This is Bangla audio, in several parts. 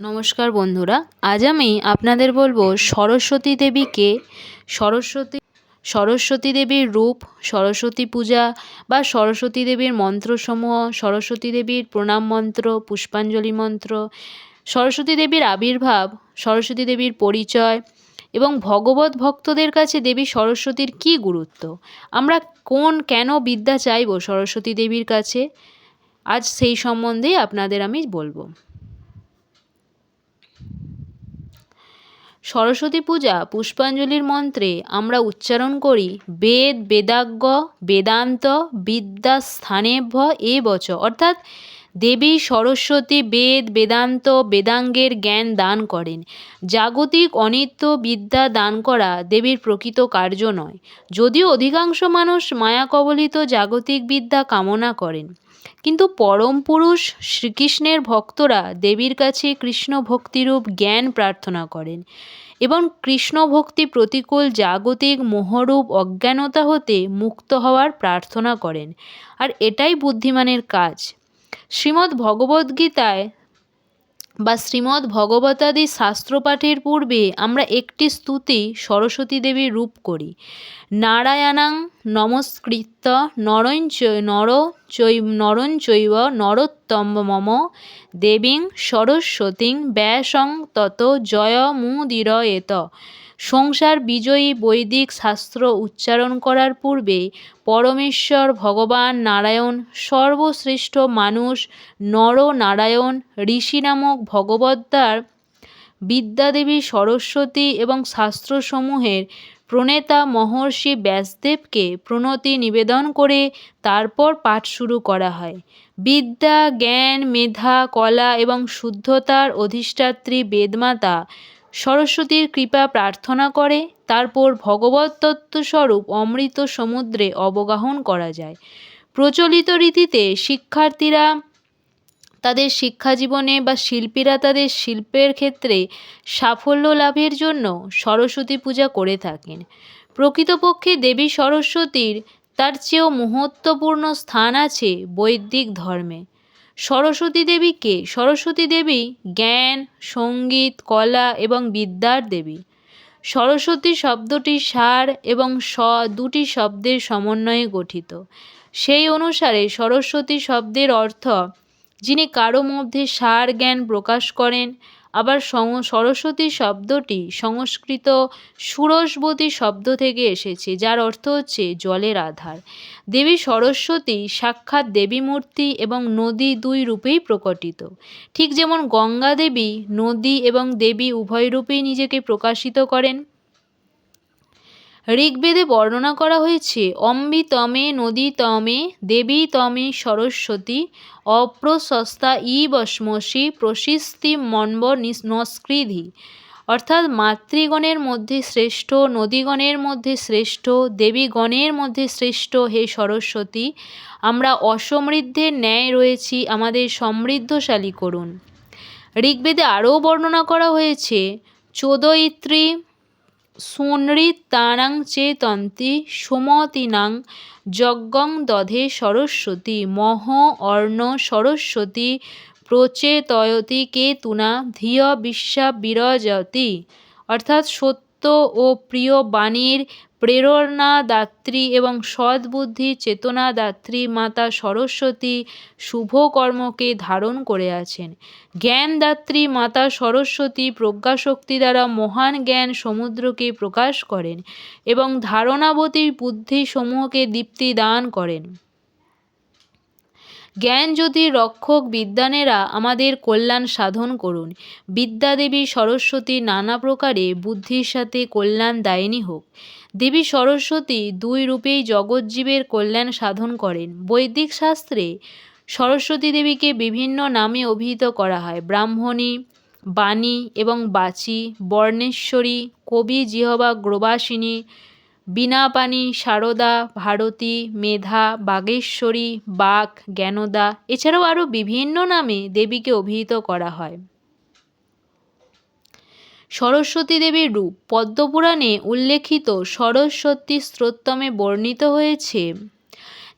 নমস্কার বন্ধুরা, আজ আমি আপনাদের বলব সরস্বতী দেবীকে সরস্বতী সরস্বতী দেবীর রূপ, সরস্বতী পূজা বা সরস্বতী দেবীর মন্ত্রসমূহ, সরস্বতী দেবীর প্রণাম মন্ত্র, পুষ্পাঞ্জলি মন্ত্র, সরস্বতী দেবীর আবির্ভাব, সরস্বতী দেবীর পরিচয় এবং ভগবত ভক্তদের কাছে দেবী সরস্বতীর কী গুরুত্ব? আমরা কোন, কেন বিদ্যা চাইব সরস্বতী দেবীর কাছে? আজ সেই সম্বন্ধেই আপনাদের আমি বলব। সরস্বতী পূজা, পুষ্পাঞ্জলির মন্ত্রে আমরা উচ্চারণ করি, বেদ, বেদাজ্ঞ, বেদান্ত, বিদ্যা, স্থানেভ্য, এ বচ। অর্থাৎ দেবী সরস্বতী বেদ বেদান্ত বেদাঙ্গের জ্ঞান দান করেন। জাগতিক অনিত্য বিদ্যা দান করা দেবীর প্রকৃত কার্য নয়। যদিও অধিকাংশ মানুষ মায়া কবলিত জাগতিক বিদ্যা কামনা করেন। কিন্তু পরম পুরুষ শ্রীকৃষ্ণের ভক্তরা দেবীর কাছে কৃষ্ণ ভক্তিরূপ জ্ঞান প্রার্থনা করেন। এবং কৃষ্ণ ভক্তি প্রতিকূল জাগতিক মোহরূপ অজ্ঞানতা হতে মুক্ত হওয়ার প্রার্থনা করেন। আর এটাই বুদ্ধিমানের কাজ। শ্রীমদ্ ভগবদ্গীতায় বা শ্রীমদ্ ভগবতাদি শাস্ত্রপাঠের পূর্বে আমরা একটি স্তুতি সরস্বতী দেবীর রূপ করি। নারায়ণাং নমস্কৃত্য নরঞ্চ নর চৈ নরণ চৈব নরোত্তম মম দেবীং সরস্বতীং ব্যাসং তত জয়মুদিরয়েত সংসার বিজয়ী বৈদিক শাস্ত্র উচ্চারণ করার পূর্বে পরমেশ্বর, ভগবান নারায়ণ, সর্বশ্রেষ্ঠ মানুষ নর নারায়ণ ঋষি নামক ভগবদ্দার বিদ্যাদেবী সরস্বতী এবং শাস্ত্রসমূহের প্রণেতা মহর্ষি ব্যাসদেবকে প্রণতি নিবেদন করে তারপর পাঠ শুরু করা হয়। বিদ্যা, জ্ঞান, মেধা, কলা এবং শুদ্ধতার অধিষ্ঠাত্রী বেদমাতা সরস্বতীর কৃপা প্রার্থনা করে, তারপর ভগবত তত্ত্বস্বরূপ অমৃত সমুদ্রে অবগাহন করা যায়। প্রচলিত রীতিতে শিক্ষার্থীরা তাদের শিক্ষা জীবনে বা শিল্পীরা তাদের শিল্পের ক্ষেত্রে সাফল্য লাভের জন্য সরস্বতী পূজা করে থাকেন। প্রকৃতপক্ষে দেবী সরস্বতীর তার চেয়েও মহত্বপূর্ণ স্থান আছে বৈদিক ধর্মে। সরস্বতী দেবী কে? সরস্বতী দেবী জ্ঞান, সংগীত, কলা এবং বিদ্যার দেবী। সরস্বতী শব্দটি সার এবং স দুটি শব্দের সমন্বয়ে গঠিত। সেই অনুসারে সরস্বতী শব্দের অর্থ যিনি কারও মধ্যে সার জ্ঞান প্রকাশ করেন আবার সরস্বতী শব্দটি সংস্কৃত সুরসবতী শব্দ থেকে এসেছে, যার অর্থ হচ্ছে জলের আধার। দেবী সরস্বতী সাক্ষাৎ দেবী মূর্তি এবং নদী দুই রূপেই প্রকটিত। ঠিক যেমন গঙ্গা দেবী নদী এবং দেবী উভয় রূপেই নিজেকে প্রকাশিত করেন ঋগ্বেদে বর্ণনা করা হয়েছে, অম্বি তমে, নদী তমে, দেবী তমে, সরস্বতী, অপ্রশস্তা ই বসমসি, প্রশিস্তি মন্ব নস্কৃধি। অর্থাৎ মাতৃগণের মধ্যে শ্রেষ্ঠ, নদীগণের মধ্যে শ্রেষ্ঠ, দেবীগণের মধ্যে শ্রেষ্ঠ হে সরস্বতী, আমরা অসমৃদ্ধের ন্যায় রয়েছি, আমাদের সমৃদ্ধশালী করুন। ঋগ্বেদে আরও বর্ণনা করা হয়েছে, চোদয়িত্রী সুনৃতানাং চেতন্তি সুমতিনাং যজ্ঞং দধে সরস্বতী মহ অর্ণ সরস্বতী প্রচেতয়তি কেতুনা ধিয় বিশ্বা বিরজতি। অর্থাৎ সত্য ও প্রিয় বাণীর প্রেরণাদাত্রী এবং সদ্বুদ্ধি চেতনাদাত্রী মাতা সরস্বতী শুভ কর্মকে ধারণ করে আছেন। জ্ঞানদাত্রী মাতা সরস্বতী প্রজ্ঞাশক্তি দ্বারা মহান জ্ঞান সমুদ্রকে প্রকাশ করেন এবং ধারণাবতী বুদ্ধি সমূহকে দীপ্তি দান করেন। জ্ঞান যদি রক্ষক বিদ্যানেরা আমাদের কল্যাণ সাধন করুন, বিদ্যাদেবী সরস্বতী নানা প্রকারে বুদ্ধির সাথে কল্যাণ দায়িনী হোক। দেবী সরস্বতী দুই রূপেই জগজ্জীবের কল্যাণ সাধন করেন। বৈদিক শাস্ত্রে সরস্বতী দেবীকে বিভিন্ন নামে অভিহিত করা হয়। ব্রাহ্মণী, বাণী এবং বাচি, বর্ণেশ্বরী, কবি, জিহবা, গ্রবাসিনী বীণাপাণি সারদা, ভারতী, মেধা, বাগেশ্বরী, বাক, জ্ঞানদা, এছাড়াও আরও বিভিন্ন নামে দেবীকে অভিহিত করা হয়। সরস্বতী দেবীর রূপ পদ্মপুরাণে উল্লেখিত সরস্বতী স্তোত্রমে বর্ণিত হয়েছে।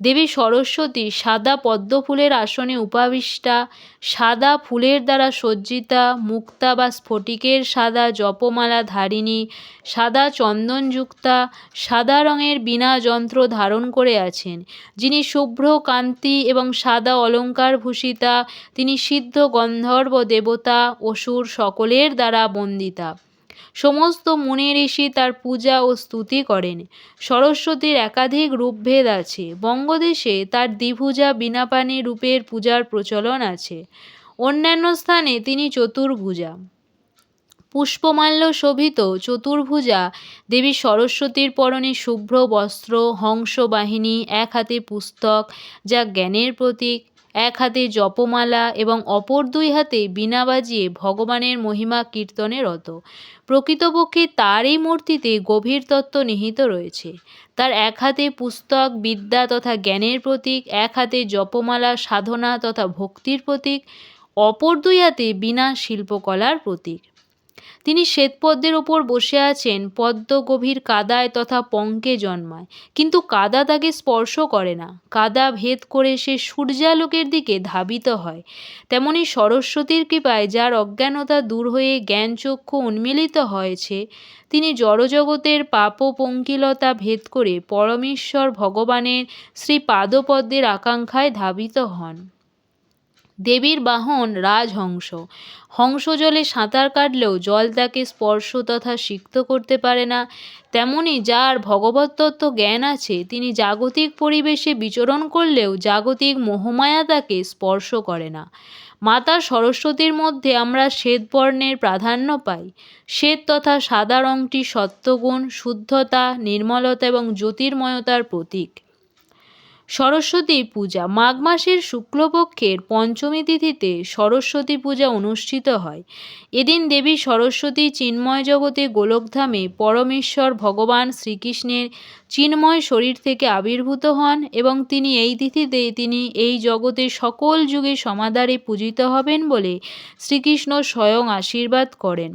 দেবী সরস্বতী সাদা পদ্ম ফুলের আসনে উপাবিষ্টা, সাদা ফুলের দ্বারা সজ্জিতা, মুক্তা বা স্ফটিকের সাদা জপমালা ধারিণী, সাদা চন্দনযুক্তা, সাদা রঙের বিনা যন্ত্র ধারণ করে আছেন। যিনি শুভ্র, কান্তি এবং সাদা অলঙ্কার ভূষিতা, তিনি সিদ্ধ গন্ধর্ব দেবতা, অসুর সকলের দ্বারা বন্দিতা। সমস্ত মুনি ঋষি তার পূজা ও স্তুতি করেন। সরস্বতীর একাধিক রূপভেদ আছে। বঙ্গদেশে তার দ্বিভুজা বিনাপানি রূপের পূজার প্রচলন আছে। অন্যান্য স্থানে তিনি চতুর্ভুজা। পুষ্পমাল্য শোভিত চতুর্ভুজা দেবী সরস্বতীর পরনে শুভ্র বস্ত্র হংস বাহিনী এক হাতে পুস্তক যা জ্ঞানের প্রতীক, এক হাতে জপমালা এবং অপর দুই হাতে বীণা বাজিয়ে ভগবানের মহিমা কীর্তনে রত। প্রকৃতপক্ষে তার এই মূর্তিতে গভীর তত্ত্ব নিহিত রয়েছে। তার এক হাতে পুস্তক, বিদ্যা তথা জ্ঞানের প্রতীক, এক হাতে জপমালা, সাধনা তথা ভক্তির প্রতীক, অপর দুই হাতে বিনা শিল্পকলার প্রতীক। তিনি শ্বেতপদ্মের ওপর বসে আছেন পদ্ম গভীর কাদায় তথা পঙ্কে জন্মায়। কিন্তু কাদা তাকে স্পর্শ করে না। কাদা ভেদ করে সে সূর্যালোকের দিকে ধাবিত হয়। তেমনি সরস্বতীর কৃপায় যার অজ্ঞানতা দূর হয়ে জ্ঞানচক্ষু উন্মিলিত হয়েছে, তিনি জড়জগতের পাপ পঙ্কিলতা ভেদ করে পরমেশ্বর ভগবানের শ্রী পাদপদ্মের আকাঙ্ক্ষায় ধাবিত হন। দেবীর বাহন রাজহংস। হংস জলে সাঁতার কাটলেও জল তাকে স্পর্শ তথা সিক্ত করতে পারে না। তেমনি যার ভগবত তত্ত্ব জ্ঞান আছে, তিনি জাগতিক পরিবেশে বিচরণ করলেও জাগতিক মোহমায়া তাকে স্পর্শ করে না। মাতা সরস্বতীর মধ্যে আমরা শ্বেত শ্বেতবর্ণের প্রাধান্য পাই। শ্বেত তথা সাদা রঙটি সত্যগুণ, শুদ্ধতা, নির্মলতা এবং জ্যোতির্ময়তার প্রতীক। সরস্বতী পূজা মাঘ মাসের শুক্লপক্ষের পঞ্চমী তিথিতে সরস্বতী পূজা অনুষ্ঠিত হয়। এদিন দেবী সরস্বতী চিন্ময় জগতে গোলকধামে পরমেশ্বর ভগবান শ্রীকৃষ্ণের চিন্ময় শরীর থেকে আবির্ভূত হন এবং তিনি এই তিথিতে তিনি এই জগতে সকল যুগে সমাদারে পূজিত হবেন বলে শ্রীকৃষ্ণ স্বয়ং আশীর্বাদ করেন।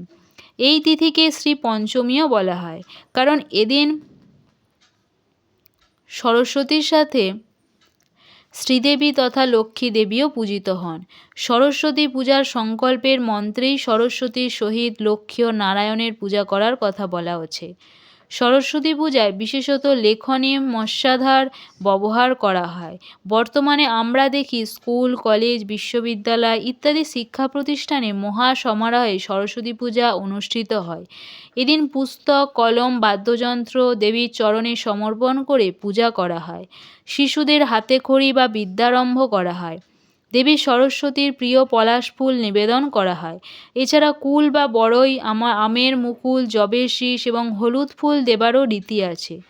এই তিথিকে শ্রী পঞ্চমীও বলা হয়। কারণ এদিন সরস্বতীর সাথে শ্রীদেবী তথা লক্ষ্মী দেবীও পূজিত হন। সরস্বতী পূজার সংকল্পের মন্ত্রেই সরস্বতীর সহিত লক্ষ্মী ও নারায়ণের পূজা করার কথা বলা হচ্ছে। সরস্বতী পূজায় বিশেষত লেখনী মৎস্যাধার ব্যবহার করা হয়। বর্তমানে আমরা দেখি স্কুল, কলেজ, বিশ্ববিদ্যালয় ইত্যাদি শিক্ষা প্রতিষ্ঠানে মহা সমারোহে সরস্বতী পূজা অনুষ্ঠিত হয়। এদিন পুস্তক, কলম, বাদ্যযন্ত্র, দেবীর চরণে সমর্পণ করে পূজা করা হয়। শিশুদের হাতে খড়ি বা বিদ্যারম্ভ করা হয়। দেবী সরস্বতীর প্রিয় পলাশ ফুল নিবেদন করা হয়। এছাড়া কুল বা বড়ই, আমা, আমের মুকুল জবের শীষ এবং হলুদ ফুল দেবারও রীতি আছে।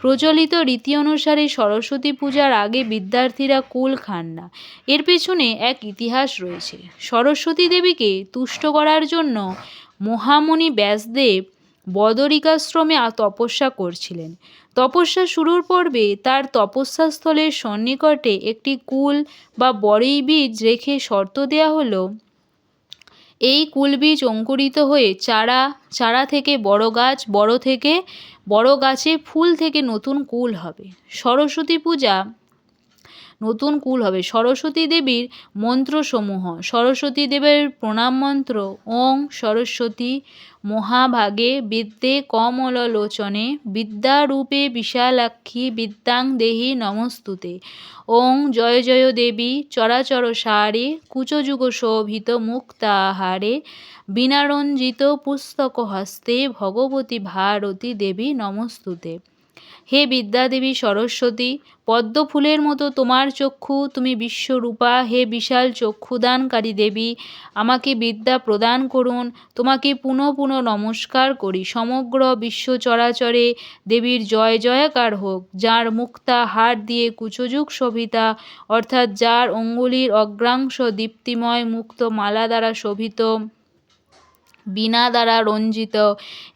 প্রচলিত রীতি অনুসারে সরস্বতী পূজার আগে বিদ্যার্থীরা কুল খান না। এর পেছনে এক ইতিহাস রয়েছে। সরস্বতী দেবীকে তুষ্ট করার জন্য মহামুনি ব্যাসদেব বদরিকাশ্রমে তপস্যা করছিলেন। তপস্যা শুরুর পর্বে তার তপস্যাস্থলের সন্নিকটে একটি কুল বা বড়ই বীজ রেখে শর্ত দেয়া হলো, এই কুল বীজ অঙ্কুরিত হয়ে চারা চারা থেকে বড় গাছ, বড় থেকে, বড় গাছে ফুল থেকে নতুন কুল হবে। সরস্বতী পূজা নতুন কুল হবে। সরস্বতী দেবীর মন্ত্রসমূহ। সরস্বতী দেবের প্রণাম মন্ত্র, ওং সরস্বতী মহাভাগে বিদ্যে কমললোচনে বিদ্যারূপে বিশালাক্ষী বিদ্যাং দেহি নমস্তুতে। ওং জয় জয় দেবী চরাচর সারে কুচযুগ শোভিত মুক্তাহারে বিনারঞ্জিত পুস্তক হস্তে ভগবতী ভারতী দেবী নমস্তুতে। হে বিদ্যাদেবী সরস্বতী পদ্ম ফুলের মতো তোমার চক্ষু, তুমি বিশ্বরূপা, হে বিশাল চক্ষুদানকারী দেবী, আমাকে বিদ্যা প্রদান করুন, তোমাকে পুনঃ পুনঃ নমস্কার করি, সমগ্র বিশ্ব চরাচরে দেবীর জয় জয়াকার হোক, যার মুক্তা হার দিয়ে কুচযুগ শোভিতা, অর্থাৎ যার অঙ্গুলির অগ্রাংশ দীপ্তিময় মুক্ত মালা দ্বারা শোভিত। বীণা দ্বারা রঞ্জিত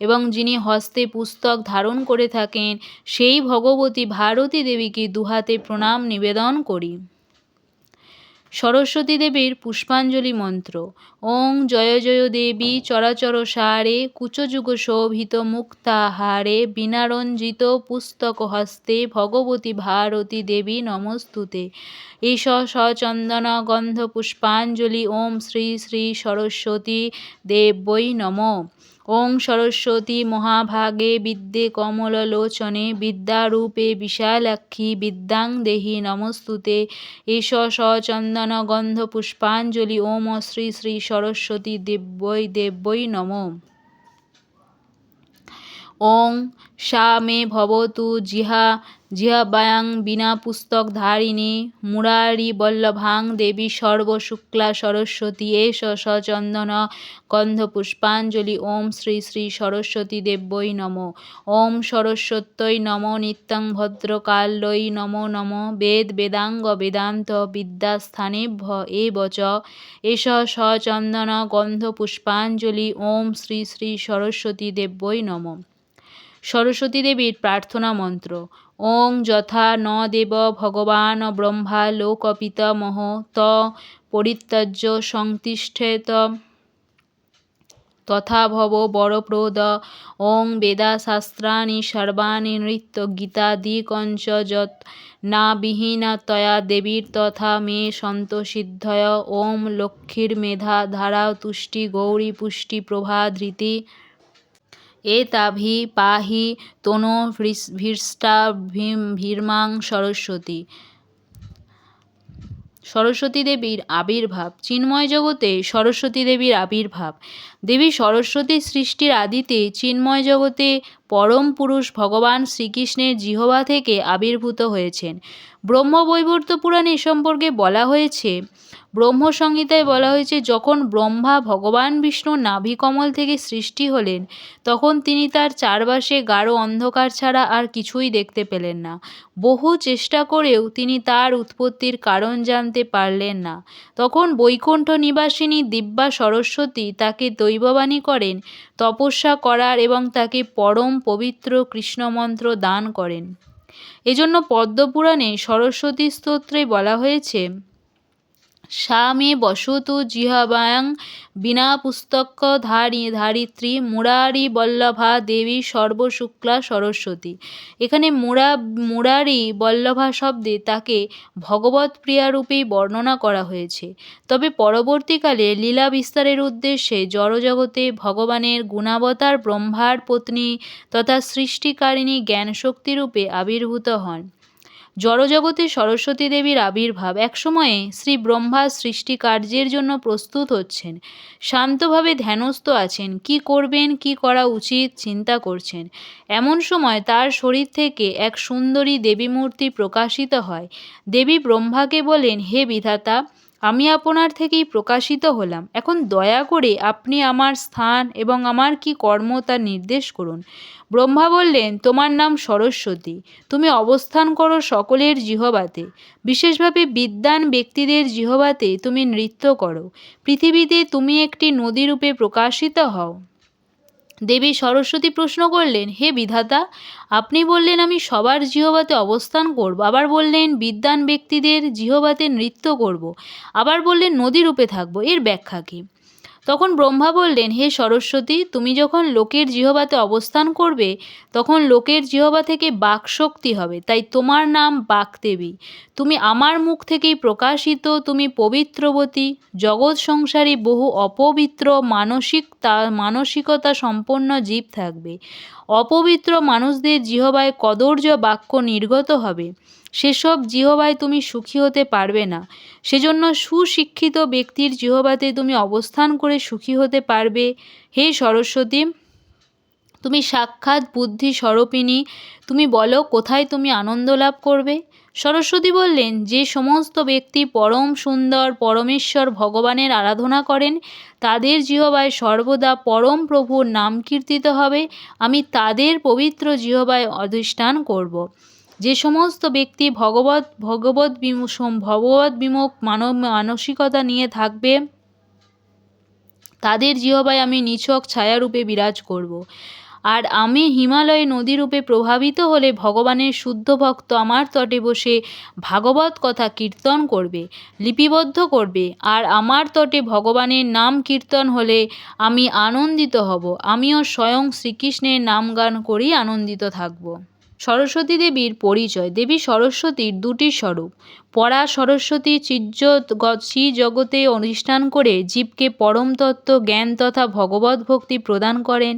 এবং যিনি হস্তে পুস্তক ধারণ করে থাকেন, সেই ভগবতী ভারতী দেবীকে দুহাতে প্রণাম নিবেদন করি। সরস্বতী দেবীর পুষ্পাঞ্জলি মন্ত্র। ওং জয় জয় দেবী চরাচর সারে কুচযুগ শোভিত মুক্তাহারে বিনারঞ্জিত পুস্তক হস্তে ভগবতী ভারতী দেবী নমস্তুতে। এষ সচন্দন গন্ধ পুষ্পাঞ্জলি ওম শ্রী শ্রী সরস্বতী দেবৈ নমঃ। ওং সরস্বতী মহাভাগে বিদ্যে কমললোচনে বিদ্যারূপে বিশালাক্ষী বিদ্যাং দেহি নমস্তুতে। এষ সচন্দন গন্ধ পুষ্পাঞ্জলি ওম শ্রী শ্রী সরস্বতী দেব্যৈ দেব্যৈ নম। ওং সা মে ভবতু জিহা জিহাবায়াং বিনা পুস্তক ধারিণী, মুরারি বল্লভাং দেবী সর্বশুক্লা সরস্বতী এষ সচন্দন গন্ধ পুষ্পাঞ্জলি, ওম শ্রী শ্রী সরস্বতী দেব্যৈ নম। ওম সরস্বত্যৈ নম নিত্যং ভদ্রকাল্যৈ নমো নম। বেদ বেদাঙ্গ বেদান্ত বিদ্যাস্থানেভ্য এব চ। এষ সচন্দন গন্ধ পুষ্পাঞ্জলি, ওম শ্রী শ্রী সরস্বতী দেব্যৈ নম। সরস্বতী দেবীর প্রার্থনা মন্ত্র। ওং যথা ন দেব ভগবান ব্রহ্মা লোকপিতামহ ত পরিত্যজ্য সংতিষ্ঠেত তথা ভব বরপ্রদ ওং বেদাশাস্ত্রাণি সর্বাণি নৃত্য গীতাদিকঞ্চ যত না বিহীনা তয়া দেবীর তথা মে সন্ত সিদ্ধয় ওম লক্ষ্মীর্মেধা ধারা তুষ্টি গৌরী পুষ্টি প্রভা ধৃতি এতাভি পাহি তনো ভীষ্টা ভীর্মাং সরস্বতী। সরস্বতী দেবীর আবির্ভাব। চিন্ময় জগতে সরস্বতী দেবীর আবির্ভাব। দেবী সরস্বতীর সৃষ্টির আদিতে চিন্ময় জগতে পরম পুরুষ ভগবান শ্রীকৃষ্ণের জিহবা থেকে আবির্ভূত হয়েছেন। ব্রহ্মবৈবর্ত পুরাণে এ সম্পর্কে বলা হয়েছে, ব্রহ্মসংহিতায় বলা হয়েছে, যখন ব্রহ্মা ভগবান বিষ্ণুর নাভিকমল থেকে সৃষ্টি হলেন, তখন তিনি তার চারপাশে গাঢ় অন্ধকার ছাড়া আর কিছুই দেখতে পেলেন না। বহু চেষ্টা করেও তিনি তার উৎপত্তির কারণ জানতে পারলেন না। তখন বৈকুণ্ঠ নিবাসিনী দিব্যা সরস্বতী তাকে দৈববাণী করেন, তপস্যা করার এবং তাকে পরম পবিত্র কৃষ্ণমন্ত্র দান করেন। এজন্য পদ্মপুরাণে সরস্বতী স্তোত্রে বলা হয়েছে সা মে বসতু জিহ্বায়াং বিনা পুস্তক ধারি ধারিত্রী মুরারি বল্লভা দেবী সর্বশুক্লা সরস্বতী। এখানে মুরা, মুরারি বল্লভা শব্দে তাকে ভগবত প্রিয়ারূপেই বর্ণনা করা হয়েছে। তবে পরবর্তীকালে লীলা বিস্তারের উদ্দেশ্যে জড়জগতে ভগবানের গুণাবতার ব্রহ্মার পত্নী তথা সৃষ্টিকারিণী জ্ঞানশক্তিরূপে আবির্ভূত হন। জড়জগতে সরস্বতী দেবীর আবির্ভাব একসময়ে শ্রী ব্রহ্মা সৃষ্টি কার্যের জন্য প্রস্তুত হচ্ছেন। শান্তভাবে ধ্যানস্থ আছেন, কি করবেন, কি করা উচিত চিন্তা করছেন। এমন সময় তার শরীর থেকে এক সুন্দরী দেবী মূর্তি প্রকাশিত হয়। দেবী ব্রহ্মাকে বলেন, হে বিধাতা আমি আপনার থেকেই প্রকাশিত হলাম। এখন দয়া করে আপনি আমার স্থান এবং আমার কি কর্ম তা নির্দেশ করুন। ব্রহ্মা বললেন, তোমার নাম সরস্বতী। তুমি অবস্থান করো সকলের জিহবাতে। বিশেষভাবে বিদ্যান ব্যক্তিদের জিহবাতে তুমি নৃত্য করো। পৃথিবীতে তুমি একটি নদীরূপে প্রকাশিত হও। দেবী সরস্বতী প্রশ্ন করলেন, হে বিধাতা, আপনি বললেন আমি সবার জিহবাতে অবস্থান করব, আবার বললেন বিদ্যান ব্যক্তিদের জিহবাতে নৃত্য করব, আবার বললেন নদীরূপে থাকব, এর ব্যাখ্যা কী? তখন ব্রহ্মা বললেন, হে সরস্বতী, তুমি যখন লোকের জিহবাতে অবস্থান করবে, তখন লোকের জিহবা থেকে বাক শক্তি হবে, তাই তোমার নাম বাকদেবী। তুমি আমার মুখ থেকেই প্রকাশিত, তুমি পবিত্রবতী, জগৎ সংসারী বহু অপবিত্র মানসিক তা, মানসিকতা সম্পন্ন জীব থাকবে। অপবিত্র মানুষদের জিহবায় কদর্য বাক্য নির্গত হবে। সেসব জিহবায় তুমি সুখী হতে পারবে না। সেজন্য সুশিক্ষিত ব্যক্তির জিহবাতে তুমি অবস্থান করে সুখী হতে পারবে। হে সরস্বতী, তুমি সাক্ষাৎ বুদ্ধি স্বরূপিণী, তুমি বলো কোথায় তুমি আনন্দ লাভ করবে? সরস্বতী বললেন, যে সমস্ত ব্যক্তি পরম সুন্দর, পরমেশ্বর ভগবানের আরাধনা করেন, তাদের জিহবায় সর্বদা পরম প্রভুর নাম কীর্তিত হবে। আমি তাদের পবিত্র জিহবায় অধিষ্ঠান করব। যে সমস্ত ব্যক্তি ভগবত ভগবত ভগবত বিমুখ মানব মানসিকতা নিয়ে থাকবে, তাদের জিহবায় আমি নিছক ছায়ারূপে বিরাজ করব। আর আমি হিমালয় নদীরূপে প্রভাবিত হলে ভগবানের শুদ্ধ ভক্ত আমার তটে বসে ভাগবত কথা কীর্তন করবে, লিপিবদ্ধ করবে। আর আমার তটে ভগবানের নাম কীর্তন হলে আমি আনন্দিত হব। আমিও স্বয়ং শ্রীকৃষ্ণের নাম গান করেই আনন্দিত থাকব। সরস্বতী দেবীর পরিচয়। দেবী সরস্বতীর দুটি স্বরূপ। পরা সরস্বতী চিজ্জ শ্রী জগতে অনুষ্ঠান করে জীবকে পরম তত্ত্ব জ্ঞান তথা ভগবত ভক্তি প্রদান করেন।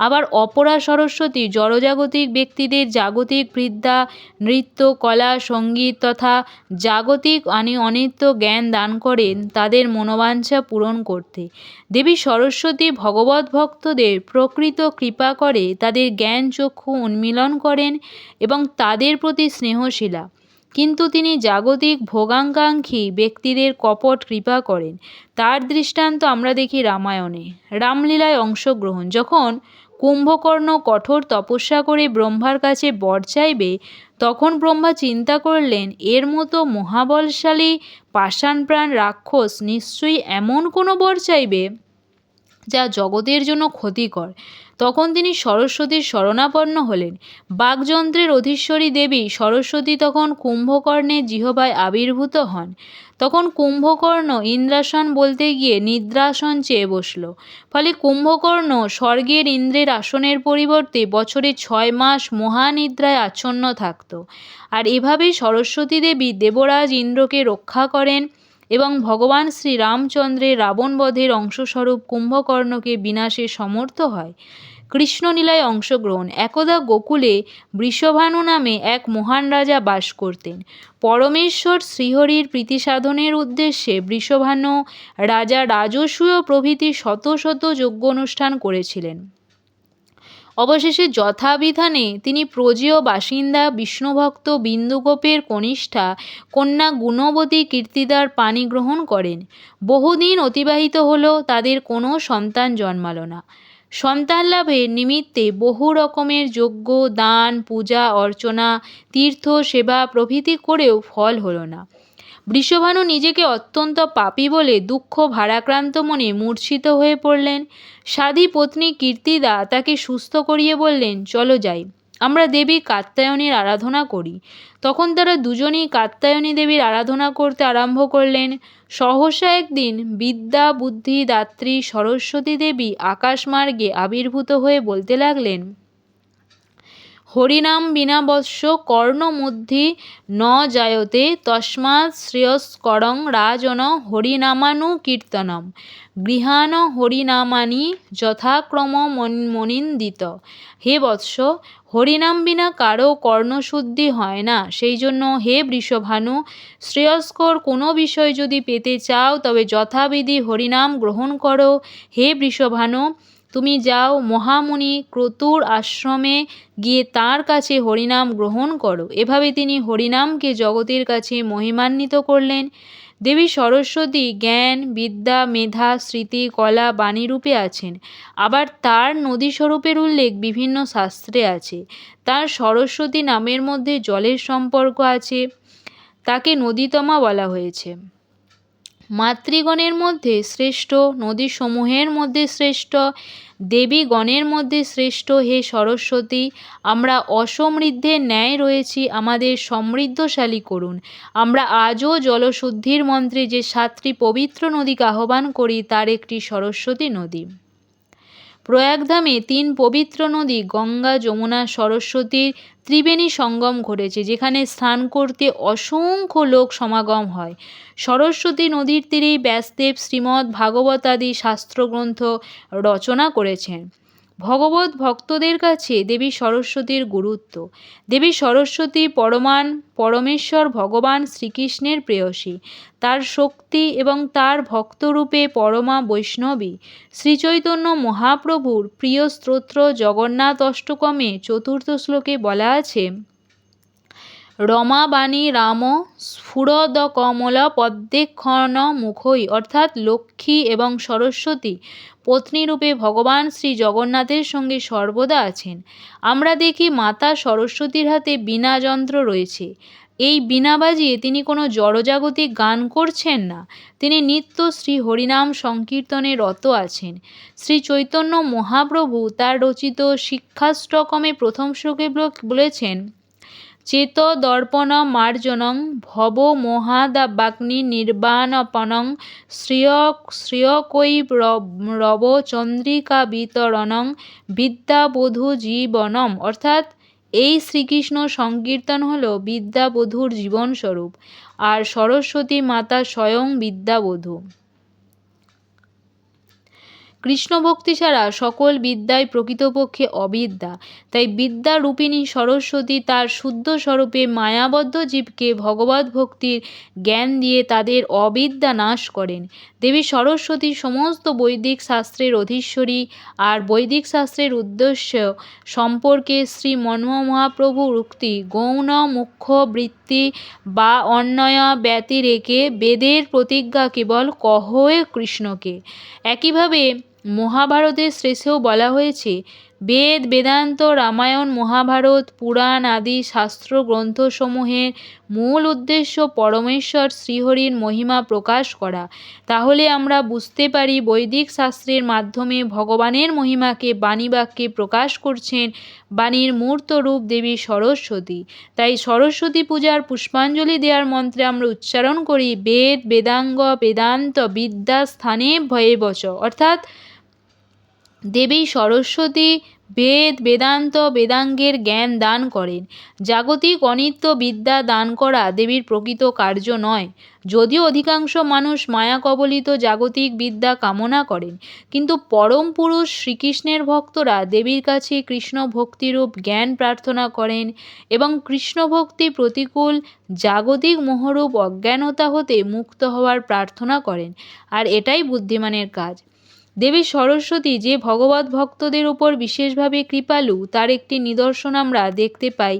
আবার অপরা সরস্বতী, জড়জাগতিক ব্যক্তিদের জাগতিক বিদ্যা, নৃত্য, কলা, সংগীত তথা জাগতিক আনি অনিত্য জ্ঞান দান করেন তাদের মনোবাঞ্ছা পূরণ করতে। দেবী সরস্বতী ভগবত ভক্তদের প্রকৃত কৃপা করে তাদের জ্ঞান চক্ষু উন্মিলন করেন এবং তাদের প্রতি স্নেহশীলা। কিন্তু তিনি জাগতিক ভোগাঙ্কাঙ্ক্ষী ব্যক্তিদের কপট কৃপা করেন। তার দৃষ্টান্ত আমরা দেখি রামায়ণে। রামলীলায় অংশগ্রহণ। যখন কুম্ভকর্ণ কঠোর তপস্যা করে ব্রহ্মার কাছে বর চাইবে, তখন ব্রহ্মা চিন্তা করলেন, এর মতো মহাবলশালী পাষাণপ্রাণ রাক্ষস নিশ্চয়ই এমন কোনো বর চাইবে? যা জগতের জন্য ক্ষতিকর। তখন তিনি সরস্বতীর শরণাপন্ন হলেন। বাকযন্ত্রের অধীশ্বরী দেবী সরস্বতী তখন কুম্ভকর্ণের জিহবায় আবির্ভূত হন। তখন কুম্ভকর্ণ ইন্দ্রাসন বলতে গিয়ে নিদ্রাসন চেয়ে বসল। ফলে কুম্ভকর্ণ স্বর্গের ইন্দ্রের আসনের পরিবর্তে বছরে ছয় মাস মহানিদ্রায় আচ্ছন্ন থাকত। আর এভাবেই সরস্বতী দেবী দেবরাজ ইন্দ্রকে রক্ষা করেন এবং ভগবান শ্রী রামচন্দ্রের রাবণবধের অংশস্বরূপ কুম্ভকর্ণকে বিনাশে সমর্থ হয়। কৃষ্ণলীলায় অংশগ্রহণ। একদা গোকুলে বৃষভানু নামে এক মহান রাজা বাস করতেন। পরমেশ্বর শ্রীহরির প্রীতি সাধনের উদ্দেশ্যে বৃষভানু রাজা রাজসূয় প্রভৃতি শত শত যজ্ঞ অনুষ্ঠান করেছিলেন। অবশেষে যথাবিধানে তিনি প্রজেয় বাসিন্দা, বিষ্ণুভক্ত বিন্দুগোপের কনিষ্ঠা, কন্যা গুণবতী কীর্তিদার পানি গ্রহণ করেন। বহুদিন অতিবাহিত হলো, তাদের কোনো সন্তান জন্মাল না। সন্তান লাভের নিমিত্তে বহু রকমের যজ্ঞ, দান, পূজা, অর্চনা, তীর্থ, সেবা প্রভৃতি করেও ফল হলো না। বৃষভানু নিজেকে অত্যন্ত পাপী বলে দুঃখ ভারাক্রান্ত মনে মূর্ছিত হয়ে পড়লেন। সাধী পত্নী কীর্তিদা তাকে সুস্থ করিয়ে বললেন, চলো যাই। আমরা দেবী কাত্যায়নীর আরাধনা করি। তখন তারা দুজনেই কাত্যায়নী দেবীর আরাধনা করতে আরম্ভ করলেন। সহসা একদিন বিদ্যা, বুদ্ধি, দাত্রী, সরস্বতী দেবী আকাশমার্গে আবির্ভূত হয়ে বলতে লাগলেন হরিনাম বিনা বৎস কর্ণমধ্যে ন জায়তে তস্মাৎ শ্রেয়স্করং রাজন হরিনামানুকীর্তনম গৃহাণ হরিনামানি যথাক্রম মনিন্দিত। হে বৎস, হরিনাম বিনা কারও কর্ণশুদ্ধি হয় না। সেই জন্য হে বৃষভানু, শ্রেয়স্কর কোনো বিষয় যদি পেতে চাও তবে যথাবিধি হরিনাম গ্রহণ করো। হে বৃষভানু তুমি যাও, মহামুনি ক্রতুর আশ্রমে গিয়ে তার কাছে হরিনাম গ্রহণ করো। এভাবে তিনি হরিনামকে জগতের কাছে মহিমান্বিত করলেন। দেবী সরস্বতী জ্ঞান, বিদ্যা, মেধা, স্মৃতি, কলা বাণীরূপে আছেন। আবার তার নদী স্বরূপের উল্লেখ বিভিন্ন শাস্ত্রে আছে। তার সরস্বতী নামের মধ্যে জলের সম্পর্ক আছে। তাকে নদীতমা বলা হয়েছে। মাতৃগণের মধ্যে শ্রেষ্ঠ, নদীসমূহের মধ্যে শ্রেষ্ঠ, দেবীগণের মধ্যে শ্রেষ্ঠ, হে সরস্বতী, আমরা অসমৃদ্ধের ন্যায় রয়েছি, আমাদের সমৃদ্ধশালী করুন। আমরা আজও জলশুদ্ধির মন্ত্রে যে সাতটি পবিত্র নদীকে আহ্বান করি, তার একটি সরস্বতী নদী। প্রয়াগধামে তিন পবিত্র নদী, গঙ্গা, যমুনা, সরস্বতীর ত্রিবেণী সঙ্গম ঘটেছে, যেখানে স্নান করতে অসংখ্য লোক সমাগম হয়। সরস্বতী নদীর তীরেই ব্যাসদেব শ্রীমদ্ ভাগবতাদি শাস্ত্রগ্রন্থ রচনা করেছেন। ভগবত ভক্তদের কাছে দেবী সরস্বতীর গুরুত্ব। দেবী সরস্বতী পরমান পরমেশ্বর ভগবান শ্রীকৃষ্ণের প্রেয়সী। তার শক্তি এবং তার ভক্তরূপে পরমা বৈষ্ণবী। শ্রীচৈতন্য মহাপ্রভুর প্রিয় স্তোত্র জগন্নাথ অষ্টকমে চতুর্থ শ্লোকে বলা আছে, রমাবাণী রাম স্ফুরদ কমল পদ্মেক্ষণ মুখই অর্থাৎ লক্ষ্মী এবং সরস্বতী পত্নীরূপে ভগবান শ্রী জগন্নাথের সঙ্গে সর্বদা আছেন। আমরা দেখি মাতা সরস্বতীর হাতে বীণা যন্ত্র রয়েছে। এই বীণা বাজিয়ে তিনি কোনো জড়জাগতিক গান করছেন না। তিনি নিত্য শ্রী হরিনাম সংকীর্তনে রত আছেন। শ্রী চৈতন্য মহাপ্রভু তার রচিত শিক্ষাষ্টকমে প্রথম শ্লোকে বলেছেন চেত দর্পণ মার্জনং ভব মহাদাবাগ্নি নির্বাণপনং শ্রিয় শ্রিয়কৈ রব চন্দ্রিকা বিতরণং বিদ্যাবধূ জীবনম অর্থাৎ এই শ্রীকৃষ্ণ সংকীর্তন হল বিদ্যাবধূর জীবনস্বরূপ, আর সরস্বতী মাতা স্বয়ং বিদ্যাবধূ। কৃষ্ণ ভক্তি ছাড়া সকল বিদ্যাই প্রকৃতপক্ষে অবিদ্যা। তাই বিদ্যা রূপিণী সরস্বতী তার শুদ্ধ স্বরূপে মায়াবদ্ধ জীবকে ভগবত ভক্তির জ্ঞান দিয়ে তাদের অবিদ্যা নাশ করেন। দেবী সরস্বতী সমস্ত বৈদিক শাস্ত্রের অধীশ্বরী আর বৈদিক শাস্ত্রের উদ্দেশ্য সম্পর্কে শ্রী মহাপ্রভুর উক্তি গৌণ, মুখ্য, বৃত্তি বা অন্যয়া ব্যতিরেকে বেদের প্রতিজ্ঞা কেবল কহয়ে কৃষ্ণকে। একইভাবে মহাভারতের শেষেও বলা হয়েছে, বেদ, বেদান্ত, রামায়ণ, মহাভারত, পুরাণ আদি শাস্ত্র গ্রন্থসমূহের মূল উদ্দেশ্য পরমেশ্বর শ্রীহরির মহিমা প্রকাশ করা। তাহলে আমরা বুঝতে পারি বৈদিক শাস্ত্রের মাধ্যমে ভগবানের মহিমাকে বাণী বাক্যে প্রকাশ করছেন বাণীর মূর্ত রূপ দেবী সরস্বতী। তাই সরস্বতী পূজার পুষ্পাঞ্জলি দেওয়ার মন্ত্রে আমরা উচ্চারণ করি, বেদ, বেদাঙ্গ, বেদান্ত, বিদ্যা, স্থানে ভয়ে বচ। অর্থাৎ দেবী সরস্বতী বেদ বেদান্ত বেদাঙ্গের জ্ঞান দান করেন। জাগতিক অনিত্য বিদ্যা দান করা দেবীর প্রকৃত কার্য নয়। যদিও অধিকাংশ মানুষ মায়া কবলিত জাগতিক বিদ্যা কামনা করেন, কিন্তু পরম পুরুষ শ্রীকৃষ্ণের ভক্তরা দেবীর কাছে কৃষ্ণ ভক্তিরূপ জ্ঞান প্রার্থনা করেন এবং কৃষ্ণ ভক্তি প্রতিকূল জাগতিক মোহরূপ অজ্ঞানতা হতে মুক্ত হওয়ার প্রার্থনা করেন। আর এটাই বুদ্ধিমানের কাজ। দেবী সরস্বতী যে ভগবত ভক্তদের উপর বিশেষভাবে কৃপালু, তার একটি নিদর্শন আমরা দেখতে পাই।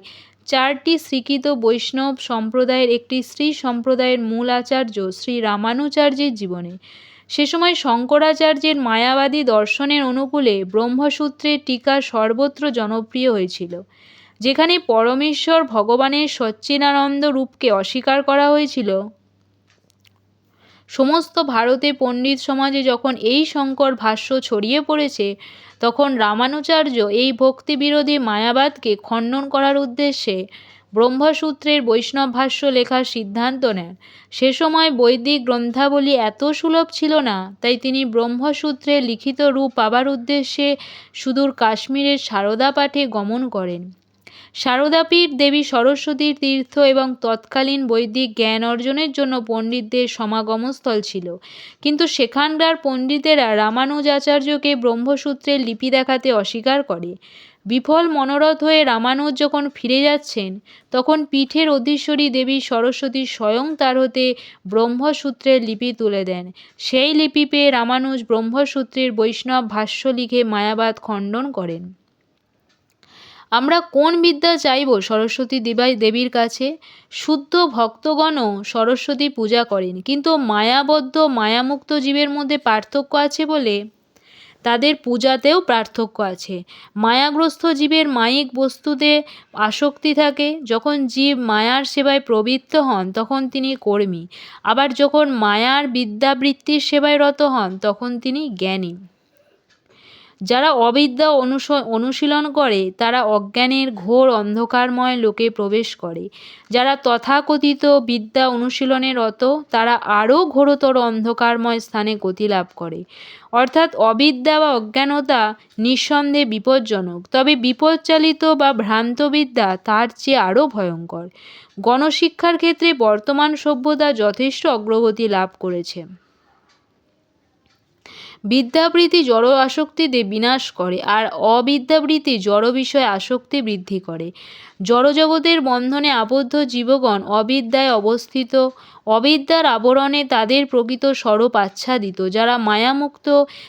চারটি স্বীকৃত বৈষ্ণব সম্প্রদায়ের একটি শ্রী সম্প্রদায়ের মূল আচার্য শ্রী রামানুচার্যের জীবনে। সে সময় শঙ্করাচার্যের মায়াবাদী দর্শনের অনুকূলে ব্রহ্মসূত্রের টিকা সর্বত্র জনপ্রিয় হয়েছিল, যেখানে পরমেশ্বর ভগবানের সচ্চিদানন্দ রূপকে অস্বীকার করা হয়েছিল। সমস্ত ভারতে পণ্ডিত সমাজে যখন এই শঙ্কর ভাষ্য ছড়িয়ে পড়েছে, তখন রামানুচার্য এই ভক্তিবিরোধী মায়াবাদকে খণ্ডন করার উদ্দেশ্যে ব্রহ্মসূত্রের বৈষ্ণব ভাষ্য লেখার সিদ্ধান্ত নেন। সে সময় বৈদিক গ্রন্থাবলী এত সুলভ ছিল না, তাই তিনি ব্রহ্মসূত্রের লিখিত রূপ পাবার উদ্দেশ্যে সুদূর কাশ্মীরের সারদা পাঠে গমন করেন। সারদাপীঠ দেবী সরস্বতীর তীর্থ এবং তৎকালীন বৈদিক জ্ঞান অর্জনের জন্য পণ্ডিতদের সমাগমস্থল ছিল। কিন্তু সেখানকার পণ্ডিতেরা রামানুজ আচার্যকে ব্রহ্মসূত্রের লিপি দেখাতে অস্বীকার করে। বিফল মনোরথ হয়ে রামানুজ যখন ফিরে যাচ্ছেন, তখন পীঠের অধীশ্বরী দেবী সরস্বতী স্বয়ং তার হতে ব্রহ্মসূত্রের লিপি তুলে দেন। সেই লিপি পেয়ে রামানুজ ব্রহ্মসূত্রের বৈষ্ণব ভাষ্য লিখে মায়াবাদ খণ্ডন করেন। আমরা কোন বিদ্যা চাইব সরস্বতী দেবাই দেবীর কাছে? শুদ্ধ ভক্তগণও সরস্বতী পূজা করেন, কিন্তু মায়াবদ্ধ, মায়ামুক্ত জীবের মধ্যে পার্থক্য আছে বলে? তাদের পূজাতেও পার্থক্য আছে। মায়াগ্রস্ত জীবের মায়িক বস্তুতে আসক্তি থাকে। যখন জীব মায়ার সেবায় প্রবৃত্ত হন, তখন তিনি কর্মী। আবার যখন মায়ার বিদ্যাবৃত্তির সেবায় রত হন, তখন তিনি জ্ঞানী। যারা অবিদ্যা অনুস অনুশীলন করে, তারা অজ্ঞানের ঘোর অন্ধকারময় লোকে প্রবেশ করে। যারা তথাকথিত বিদ্যা অনুশীলনে রত, তারা আরও ঘোরতর অন্ধকারময় স্থানে গতি লাভ করে। অর্থাৎ অবিদ্যা বা অজ্ঞানতা নিঃসন্দেহে বিপজ্জনক, তবে বিপদচালিত বা ভ্রান্ত বিদ্যা তার চেয়ে আরও ভয়ঙ্কর। গণশিক্ষার ক্ষেত্রে বর্তমান সভ্যতা যথেষ্ট অগ্রগতি লাভ করেছে। বিদ্যাবৃত্তি জড় আসক্তিতে বিনাশ করে আর অবিদ্যাবৃত্তি জড় বিষয়ে আসক্তি বৃদ্ধি করে। জড়জগতের বন্ধনে আবদ্ধ জীবগণ অবিদ্যায় অবস্থিত। অবিদ্যার আবরণে তাদের প্রকৃত স্বরূপ আচ্ছাদিত। যারা মায়ামুক্ত,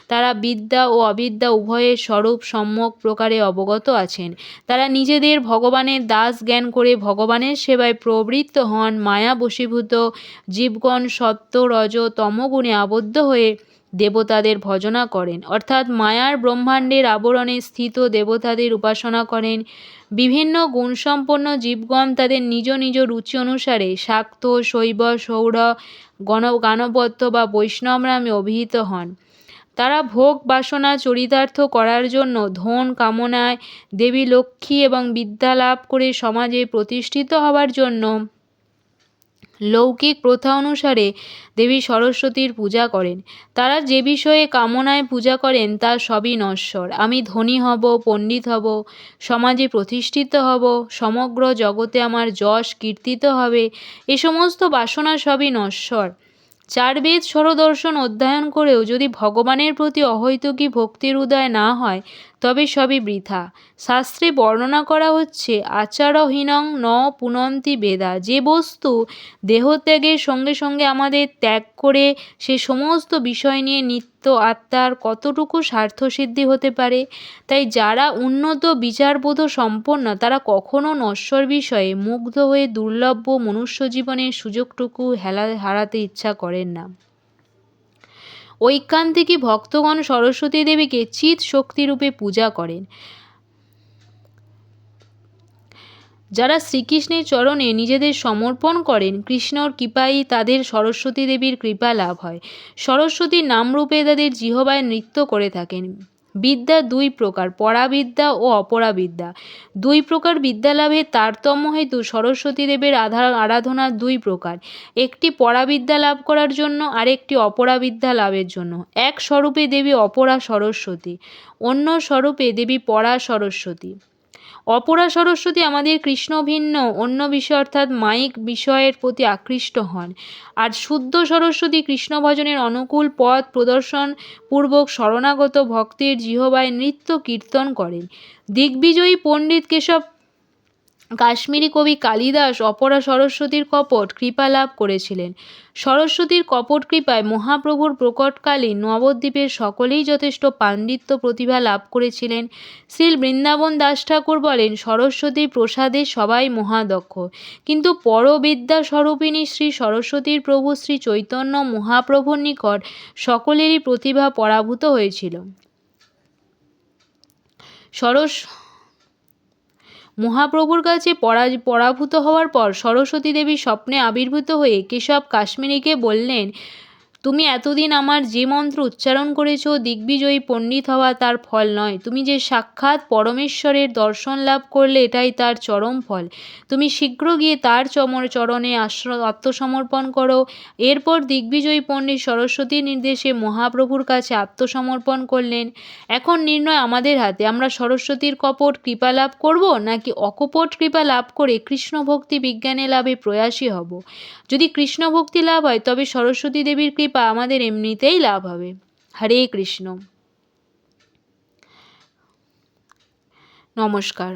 তারা বিদ্যা ও অবিদ্যা উভয়ের স্বরূপ সম্যক প্রকারে অবগত আছেন। তারা নিজেদের ভগবানের দাস জ্ঞান করে ভগবানের সেবায় প্রবৃত্ত হন। মায়া বশীভূত জীবগণ সত্য রজ তমগুণে আবদ্ধ হয়ে দেবতাদের ভজনা করেন। অর্থাৎ মায়ার ব্রহ্মাণ্ডের আবরণে স্থিত দেবতাদের উপাসনা করেন। বিভিন্ন গুণসম্পন্ন জীবগণ তাদের নিজ নিজ রুচি অনুসারে শাক্ত, শৈব, সৌর, গণ গানপত্য বা বৈষ্ণব নামে অভিহিত হন। তারা ভোগ বাসনা চরিতার্থ করার জন্য ধন, কামনায় দেবী লক্ষ্মী এবং বিদ্যা লাভ করে সমাজে প্রতিষ্ঠিত হওয়ার জন্য লৌকিক প্রথা অনুসারে দেবী সরস্বতীর পূজা করেন। তারা যে বিষয়ে কামনায় পূজা করেন, তা সবই নশ্বর। আমি ধনী হব, পণ্ডিত হব, সমাজে প্রতিষ্ঠিত হব, সমগ্র জগতে আমার যশ কীর্তিত হবে, এ সমস্ত বাসনা সবই নশ্বর। চার বেদ স্বরদর্শন অধ্যয়ন করেও যদি ভগবানের প্রতি অহৈতুকী ভক্তির উদয় না হয়, তবে সবই বৃথা। শাস্ত্রে বর্ণনা করা হচ্ছে, আচারহীনং ন পুনন্তি বেদা। যে বস্তু দেহত্যাগের সঙ্গে সঙ্গে আমাদের ত্যাগ করে সে সমস্ত বিষয় নিয়ে নিত্য আত্মার কতটুকু স্বার্থসিদ্ধি হতে পারে? তাই যারা উন্নত বিচারবোধ সম্পন্ন, তারা কখনো নশ্বর বিষয়ে মুগ্ধ হয়ে দুর্লভ্য মনুষ্য জীবনের সুযোগটুকু হেলা, হারাতে ইচ্ছা করেন না। ঐকান্তিকী ভক্তগণ সরস্বতী দেবীকে চিৎ শক্তিরূপে পূজা করেন। যারা শ্রীকৃষ্ণের চরণে নিজেদের সমর্পণ করেন, কৃষ্ণর কৃপাই তাদের সরস্বতী দেবীর কৃপা লাভ হয়। সরস্বতীর নামরূপে তাদের জিহবায় নৃত্য করে থাকেন। বিদ্যা দুই প্রকার, পরাবিদ্যা ও অপরাবিদ্যা। দুই প্রকার বিদ্যা লাভের তারতম্য হেতু সরস্বতী দেবের আধার আরাধনা দুই প্রকার। একটি পরাবিদ্যা লাভ করার জন্য, আরেকটি অপরাবিদ্যা লাভের জন্য। এক স্বরূপে দেবী অপরা সরস্বতী, অন্য স্বরূপে দেবী পরা সরস্বতী। অপরা সরস্বতী আমাদের কৃষ্ণ ভিন্ন, অন্য বিষয় অর্থাৎ মাইক বিষয়ের প্রতি আকৃষ্ট হন। আর শুদ্ধ সরস্বতী কৃষ্ণ ভজনের অনুকূল পথ প্রদর্শন পূর্বক শরণাগত ভক্তের জিহবায় নৃত্য কীর্তন করেন। দিগ্বিজয়ী পণ্ডিত কেশব কাশ্মীরি কবি কালিদাস অপরা সরস্বতীর কপট কৃপা লাভ করেছিলেন। সরস্বতীর কপট কৃপায় মহাপ্রভুর প্রকটকালীন নবদ্বীপের সকলেই যথেষ্ট পাণ্ডিত্য প্রতিভা লাভ করেছিলেন। শ্রী বৃন্দাবন দাস ঠাকুর বলেন, সরস্বতীর প্রসাদে সবাই মহাদক্ষ। কিন্তু পরবিদ্যা স্বরূপিণী শ্রী সরস্বতীর প্রভু শ্রী চৈতন্য মহাপ্রভুর নিকট সকলেরই প্রতিভা পরাভূত হয়েছিল। সরস মহাপ্রভুর কাছে পরাজ পরাভূত হওয়ার পর সরস্বতী দেবী স্বপ্নে আবির্ভূত হয়ে কেশব কাশ্মীরিকে বললেন তুমি এতদিন আমার যে মন্ত্র উচ্চারণ করেছ, দিগ্বিজয়ী পণ্ডিত হওয়া তার ফল নয়। তুমি যে সাক্ষাৎ পরমেশ্বরের দর্শন লাভ করলে, এটাই তার চরম ফল। তুমি শীঘ্র গিয়ে তার চমর চরণে আত্মসমর্পণ করো। এরপর দিগ্বিজয়ী পণ্ডিত সরস্বতীর নির্দেশে মহাপ্রভুর কাছে আত্মসমর্পণ করলেন। এখন নির্ণয় আমাদের হাতে। আমরা সরস্বতীর কপট কৃপা লাভ করব, নাকি অকপট কৃপা লাভ করে কৃষ্ণ ভক্তি বিজ্ঞানে লাভে প্রয়াসী হব? যদি কৃষ্ণ ভক্তি লাভ হয়, তবে সরস্বতী দেবীর কৃপা আমাদের এমনিতেই লাভ হবে। হরে কৃষ্ণ। নমস্কার।